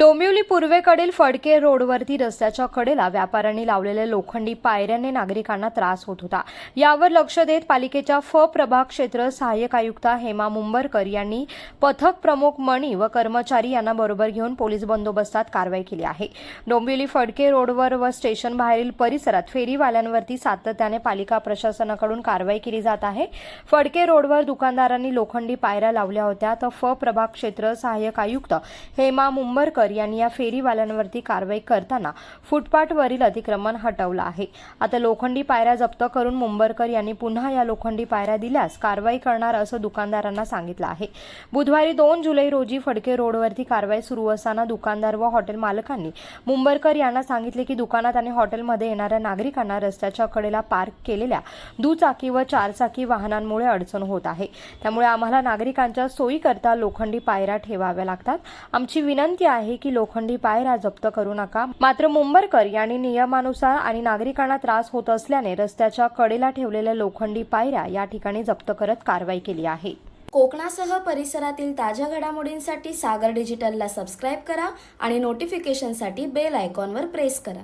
डोंबिवली पूर्वेकडील फडके रोडवरती रस्त्याच्या कडेला व्यापाऱ्यांनी लावलेल्या लोखंडी पायऱ्यांनी नागरिकांना त्रास होत होता. यावर लक्ष देत पालिकेच्या फ प्रभाग क्षेत्र सहाय्यक आयुक्ता हेमा मुंबरकर यांनी पथक प्रमुख मणी व कर्मचारी यांना बरोबर घेऊन पोलीस बंदोबस्तात कारवाई केली आहे. डोंबिवली फडके रोडवर व स्टेशन बाहेरील परिसरात फेरीवाल्यांवरती सातत्याने पालिका प्रशासनाकडून कारवाई केली जात आहे. फडके रोडवर दुकानदारांनी लोखंडी पायऱ्या लावल्या होत्या. तर फ प्रभाग क्षेत्र सहाय्यक आयुक्त हेमा मुंबरकर यांनी या फेरीवाल्यांवरती कारवाई करताना फुटपाथवरील अतिक्रमण हटवलं आहे. आता लोखंडी पायऱ्या जप्त करून मुंबरकर यांनी पुन्हा या लोखंडी पायऱ्या दिल्यास कारवाई करणार असं दुकानदारांना सांगितलं आहे. बुधवारी दोन जुलै रोजी फडके रोडवरती कारवाई सुरू असताना दुकानदार व हॉटेल मालकांनी मुंबरकर यांना सांगितले की दुकानात आणि हॉटेलमध्ये येणाऱ्या नागरिकांना रस्त्याच्या कडेला पार्क केलेल्या दुचाकी व चारचाकी वाहनांमुळे अडचण होत आहे. त्यामुळे आम्हाला नागरिकांच्या सोयीकरता लोखंडी पायऱ्या ठेवाव्या लागतात. आमची विनंती आहे की लोखंडी पायऱ्या जप्त करू नका. मात्र मुंबरकर यांनी नियमानुसार आणि नागरिकांना त्रास होत असल्याने रस्त्याच्या कडेला ठेवलेल्या लोखंडी पायऱ्या या ठिकाणी जप्त करत कारवाई केली आहे. कोकणासह परिसरातील ताज्या घडामोडींसाठी सागर डिजिटलला सबस्क्राईब करा आणि नोटिफिकेशनसाठी बेल आयकॉनवर प्रेस करा.